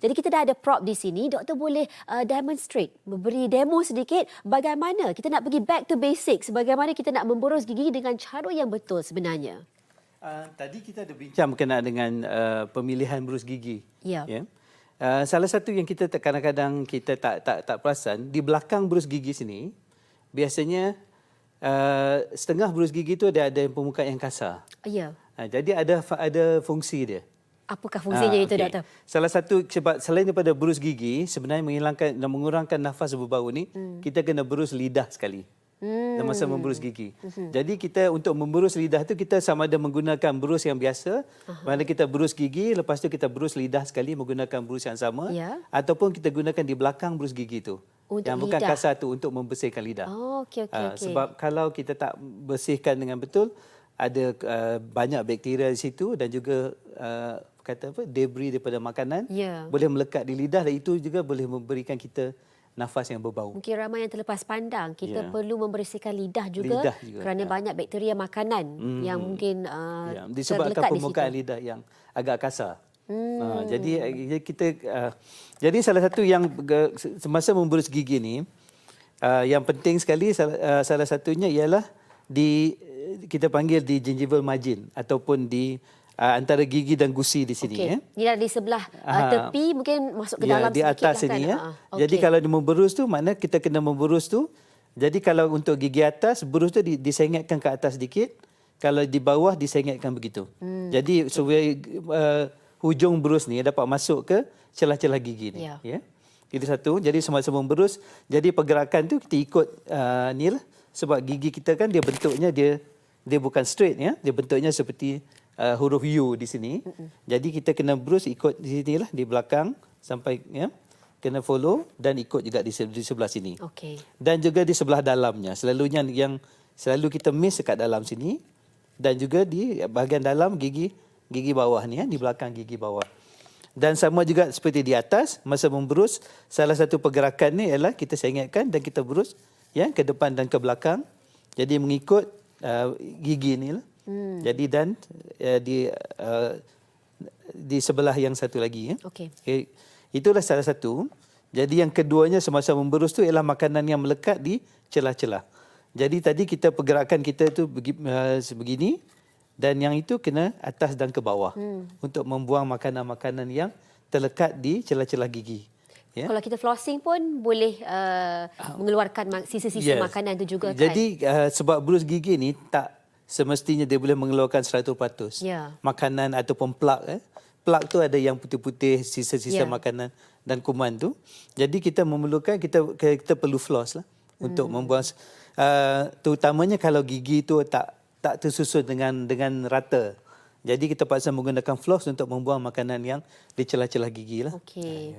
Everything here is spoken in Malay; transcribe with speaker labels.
Speaker 1: Jadi kita dah ada prop di sini, doktor boleh uh, demonstrate, memberi demo sedikit bagaimana kita nak pergi back to basics, bagaimana kita nak memboros gigi dengan cara yang betul sebenarnya.
Speaker 2: Uh, tadi kita ada bincang berkenaan dengan uh, pemilihan berus gigi.
Speaker 1: Ya.
Speaker 2: Yeah? Uh, salah satu yang kita kadang-kadang kita tak tak tak perasan di belakang berus gigi sini biasanya uh, setengah berus gigi tu ada ada permukaan yang kasar.
Speaker 1: Ya.
Speaker 2: Uh, jadi ada ada fungsi dia.
Speaker 1: Apakah fungsinya
Speaker 2: Ah,
Speaker 1: itu,
Speaker 2: okey.
Speaker 1: doktor?
Speaker 2: Salah satu sebab selain daripada berus gigi sebenarnya menghilangkan dan mengurangkan nafas berbau ni hmm. kita kena berus lidah sekali. Hmm. Masa memberus gigi. Hmm. Jadi kita untuk memberus lidah tu kita sama ada menggunakan berus yang biasa, uh-huh. mana kita berus gigi, lepas tu kita berus lidah sekali menggunakan berus yang sama
Speaker 1: Ya.
Speaker 2: ataupun kita gunakan di belakang berus gigi tu.
Speaker 1: Untuk
Speaker 2: yang bukan
Speaker 1: lidah.
Speaker 2: kasar tu untuk membersihkan lidah.
Speaker 1: Oh, okey okey
Speaker 2: Ah,
Speaker 1: okey.
Speaker 2: Sebab kalau kita tak bersihkan dengan betul, ada uh, banyak bakteria di situ dan juga uh, kata apa debris daripada makanan
Speaker 1: Ya.
Speaker 2: boleh melekat di lidah dan itu juga boleh memberikan kita nafas yang berbau.
Speaker 1: Mungkin ramai yang terlepas pandang, kita
Speaker 2: Ya.
Speaker 1: perlu membersihkan lidah juga,
Speaker 2: Lidah juga,
Speaker 1: kerana
Speaker 2: ya.
Speaker 1: banyak bakteria makanan yang mungkin uh,
Speaker 2: Ya, disebabkan
Speaker 1: terlekat di
Speaker 2: permukaan
Speaker 1: situ.
Speaker 2: lidah yang agak kasar. Hmm. Uh, jadi eh, kita uh, jadi salah satu yang semasa memberus gigi ni uh, yang penting sekali salah, uh, salah satunya ialah di kita panggil di gingival margin ataupun di uh, antara gigi dan gusi di sini
Speaker 1: Okey.
Speaker 2: ya.
Speaker 1: Ni dah di sebelah uh,
Speaker 2: Aha.
Speaker 1: tepi mungkin masuk ke
Speaker 2: Ya,
Speaker 1: dalam
Speaker 2: di atas
Speaker 1: lah
Speaker 2: sini
Speaker 1: kan?
Speaker 2: ya.
Speaker 1: Ah,
Speaker 2: Jadi
Speaker 1: okey.
Speaker 2: kalau dia memberus tu makna kita kena memberus tu. Jadi kalau untuk gigi atas berus tu di- disengatkan ke atas sedikit. Kalau di bawah disengatkan begitu. Hmm. Jadi supaya uh, hujung berus ni dapat masuk ke celah-celah gigi ni.
Speaker 1: Ya.
Speaker 2: ya. Itu satu. Jadi semasa memberus, jadi pergerakan tu kita ikut uh, ni lah. Sebab gigi kita kan dia bentuknya dia dia bukan straight ya. Dia bentuknya seperti uh, huruf U di sini. Mm-mm. Jadi kita kena berus ikut di sini lah di belakang sampai ya. Kena follow dan ikut juga di, di sebelah sini.
Speaker 1: Okey.
Speaker 2: Dan juga di sebelah dalamnya. Selalunya yang selalu kita miss dekat dalam sini dan juga di bahagian dalam gigi gigi bawah ni ya, di belakang gigi bawah. Dan sama juga seperti di atas masa memberus salah satu pergerakan ni ialah kita sengatkan dan kita berus ya ke depan dan ke belakang. Jadi mengikut uh, gigi ni lah. Hmm. Jadi dan uh, di uh, di sebelah yang satu lagi ya.
Speaker 1: Okey.
Speaker 2: Okay. Itulah salah satu. Jadi yang keduanya semasa memberus tu ialah makanan yang melekat di celah-celah. Jadi tadi kita pergerakan kita tu uh, sebegini dan yang itu kena atas dan ke bawah hmm. untuk membuang makanan-makanan yang terlekat di celah-celah gigi. Ya.
Speaker 1: Kalau kita flossing pun boleh uh, mengeluarkan ma- sisa-sisa makanan tu juga kan?
Speaker 2: Jadi uh, sebab berus gigi ni tak semestinya dia boleh mengeluarkan 100%
Speaker 1: Ya.
Speaker 2: makanan ataupun plak eh. Plak tu ada yang putih-putih sisa-sisa
Speaker 1: Ya.
Speaker 2: makanan dan kuman tu. Jadi kita memerlukan kita kita perlu floss lah hmm. untuk membuang uh, terutamanya kalau gigi tu tak tak tersusun dengan dengan rata. Jadi kita paksa menggunakan floss untuk membuang makanan yang di celah-celah gigi lah.
Speaker 1: Okey.